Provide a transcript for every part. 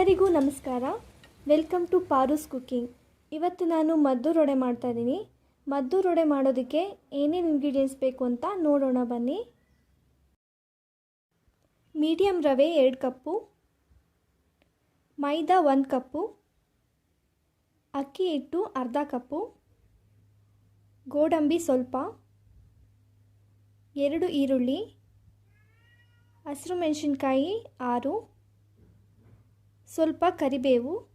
ಎಲ್ಲರಿಗೂ ನಮಸ್ಕಾರ. Welcome to ಪಾರೂಸ್ cooking ಇವತ್ತು ನಾನು ಮದ್ದು ರೊಡೆ ಮಾಡ್ತಾಯಿದ್ದೀನಿ ಮದ್ದು ರೊಡೆ ಮಾಡೋದಕ್ಕೆ ಏನೇನು ಇಂಗ್ರೀಡಿಯೆಂಟ್ಸ್ ಬೇಕು ಅಂತ ನೋಡೋಣ ಬನ್ನಿ. ಮೀಡಿಯಮ್ ರವೆ ಎರಡು ಕಪ್ಪು. ಮೈದಾ ಒಂದು ಕಪ್ಪು. ಅಕ್ಕಿ ಹಿಟ್ಟು ಅರ್ಧ ಕಪ್ಪು. ಗೋಡಂಬಿ ಸ್ವಲ್ಪ. ಎರಡು ಈರುಳ್ಳಿ. ಹಸಿರು ಮೆಣಸಿನ್ಕಾಯಿ ಆರು. ಸ್ವಲ್ಪ ಕರಿಬೇವು,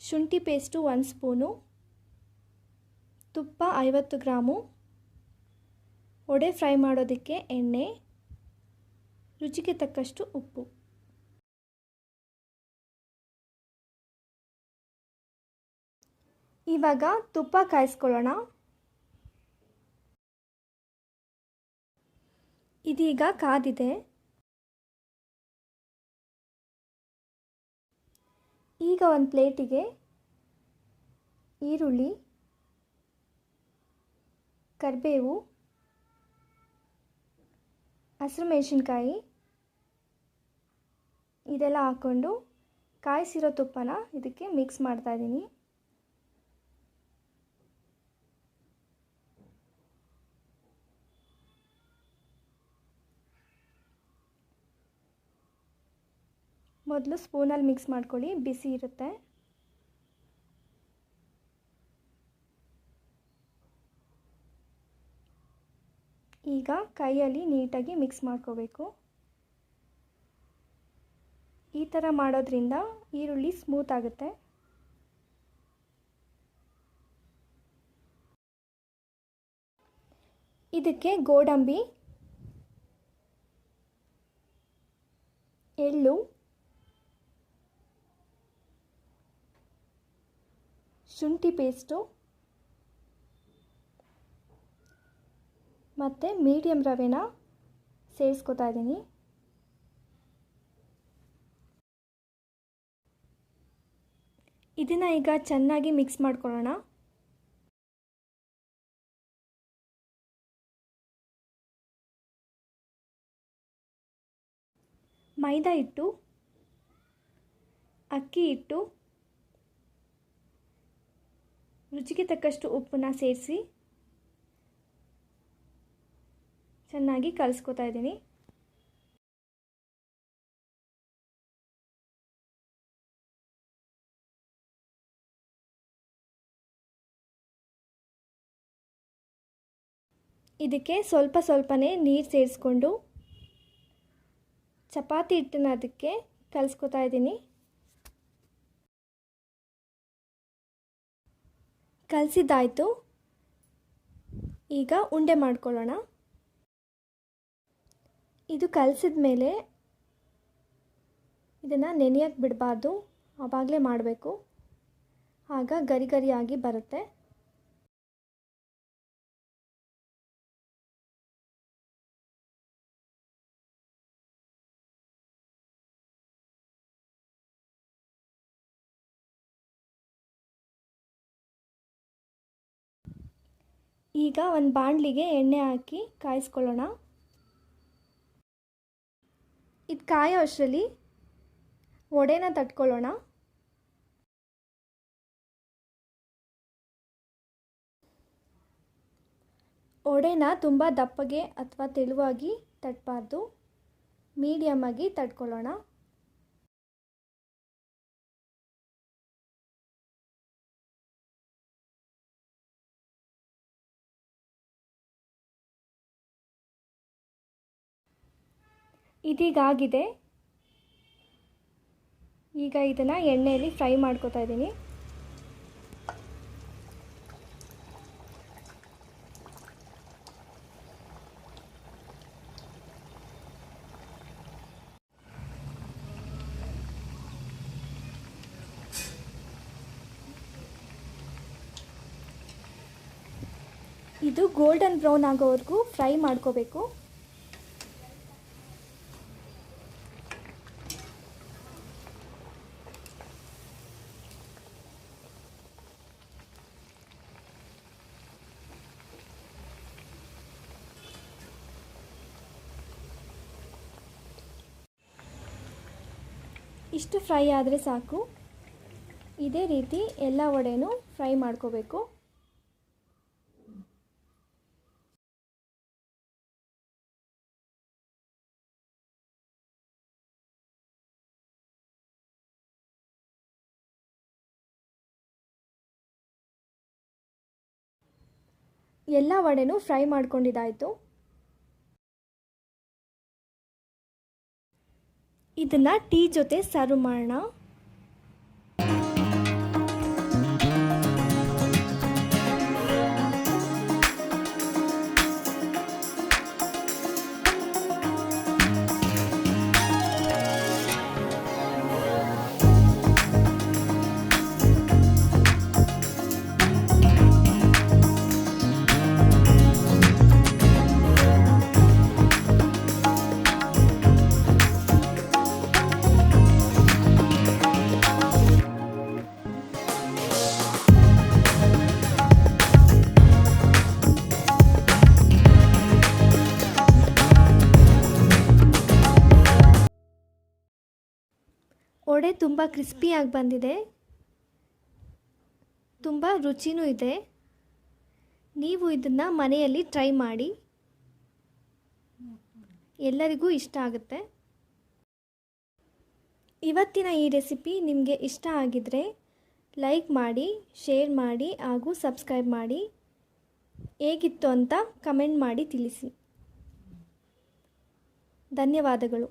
ಶುಂಠಿ ಪೇಸ್ಟು ಒಂದು ಸ್ಪೂನು, ತುಪ್ಪ ಐವತ್ತು ಗ್ರಾಮು ಒಡೆ ಫ್ರೈ ಮಾಡೋದಕ್ಕೆ ಎಣ್ಣೆ, ರುಚಿಗೆ ತಕ್ಕಷ್ಟು ಉಪ್ಪು. ಇವಾಗ ತುಪ್ಪ ಕಾಯಿಸ್ಕೊಳ್ಳೋಣ. ಇದೀಗ ಕಾದಿದೆ. ಈಗ ಒಂದು ಪ್ಲೇಟಿಗೆ ಈರುಳ್ಳಿ ಕರಿಬೇವು ಹಸಿರು ಮೆಣಸಿನ್ಕಾಯಿ ಇದೆಲ್ಲ ಹಾಕ್ಕೊಂಡು ಕಾಯಿಸಿರೋ ತುಪ್ಪನ ಇದಕ್ಕೆ ಮಿಕ್ಸ್ ಮಾಡ್ತಾಯಿದ್ದೀನಿ ಮೊದಲು ಸ್ಪೂನಲ್ಲಿ ಮಿಕ್ಸ್ ಮಾಡ್ಕೊಳ್ಳಿ, ಬಿಸಿ ಇರುತ್ತೆ. ಈಗ ಕೈಯಲ್ಲಿ ನೀಟಾಗಿ ಮಿಕ್ಸ್ ಮಾಡ್ಕೋಬೇಕು. ಈ ಥರ ಮಾಡೋದ್ರಿಂದ ಈರುಳ್ಳಿ ಸ್ಮೂತ್ ಆಗುತ್ತೆ. ಇದಕ್ಕೆ ಗೋಡಂಬಿ, ಎಳ್ಳು ಶುಂಠಿ ಪೇಸ್ಟು ಮತ್ತು ಮೀಡಿಯಮ್ ರವೆನ ಸೇರಿಸ್ಕೊತಾ ಇದ್ದೀನಿ. ಇದನ್ನು ಈಗ ಚೆನ್ನಾಗಿ ಮಿಕ್ಸ್ ಮಾಡ್ಕೊಳ್ಳೋಣ. ಮೈದಾ ಹಿಟ್ಟು, ಅಕ್ಕಿ ಹಿಟ್ಟು ರುಚಿಗೆ ತಕ್ಕಷ್ಟು ಉಪ್ಪನ್ನ ಸೇರಿಸಿ ಚೆನ್ನಾಗಿ ಕಲಿಸ್ಕೊತಾ ಇದ್ದೀನಿ. ಇದಕ್ಕೆ ಸ್ವಲ್ಪ ಸ್ವಲ್ಪನೇ ನೀರು ಸೇರಿಸ್ಕೊಂಡು ಚಪಾತಿ ಹಿಟ್ಟನ್ನ ಅದಕ್ಕೆ ಕಲಿಸ್ಕೊತಾ ಇದ್ದೀನಿ. ಕಲಸಿದ್ದಾಯಿತು. ಈಗ ಉಂಡೆ ಮಾಡ್ಕೊಳ್ಳೋಣ. ಇದು ಕಲಸಿದ ಮೇಲೆ ಇದನ್ನು ನೆನೆಯಕ್ಕೆ ಬಿಡಬಾರ್ದು. ಆವಾಗಲೇ ಮಾಡಬೇಕು. ಆಗ ಗರಿ ಗರಿಯಾಗಿ ಬರುತ್ತೆ. ಈಗ ಒಂದು ಬಾಣಲಿಗೆ ಎಣ್ಣೆ ಹಾಕಿ ಕಾಯಿಸ್ಕೊಳ್ಳೋಣ. ಇದು ಕಾಯೋ ಅಷ್ಟರಲ್ಲಿ ಒಡೆನ ತಟ್ಕೊಳ್ಳೋಣ. ಒಡೆನ ತುಂಬ ದಪ್ಪಗೆ ಅಥವಾ ತೆಳುವಾಗಿ ತಟ್ಟಬಾರ್ದು ಮೀಡಿಯಮ್ಮಾಗಿ ತಟ್ಕೊಳ್ಳೋಣ. ಇದೀಗಾಗಿದೆ. ಈಗ ಇದನ್ನು ಎಣ್ಣೆಯಲ್ಲಿ ಫ್ರೈ ಮಾಡ್ಕೊತಾ ಇದ್ದೀನಿ. ಇದು ಗೋಲ್ಡನ್ ಬ್ರೌನ್ ಆಗೋವರೆಗೂ ಫ್ರೈ ಮಾಡ್ಕೋಬೇಕು. ಇಷ್ಟು ಫ್ರೈ ಆದರೆ ಸಾಕು. ಇದೇ ರೀತಿ ಎಲ್ಲ ವಡೆನೂ ಫ್ರೈ ಮಾಡ್ಕೋಬೇಕು. ಎಲ್ಲ ವಡೆನೂ ಫ್ರೈ ಮಾಡ್ಕೊಂಡಿದ್ದಾಯಿತು. ಇದನ್ನು ಟೀ ಜೊತೆ ಸರ್ವ್ ಮಾಡೋಣ. ವಡೆ ತುಂಬ ಕ್ರಿಸ್ಪಿಯಾಗಿ ಬಂದಿದೆ. ತುಂಬ ರುಚಿನೂ ಇದೆ. ನೀವು ಇದನ್ನು ಮನೆಯಲ್ಲಿ ಟ್ರೈ ಮಾಡಿ. ಎಲ್ಲರಿಗೂ ಇಷ್ಟ ಆಗುತ್ತೆ. ಇವತ್ತಿನ ಈ ರೆಸಿಪಿ ನಿಮಗೆ ಇಷ್ಟ ಆಗಿದರೆ ಲೈಕ್ ಮಾಡಿ ಶೇರ್ ಮಾಡಿ ಹಾಗೂ ಸಬ್ಸ್ಕ್ರೈಬ್ ಮಾಡಿ. ಹೇಗಿತ್ತು ಅಂತ ಕಮೆಂಟ್ ಮಾಡಿ ತಿಳಿಸಿ. ಧನ್ಯವಾದಗಳು.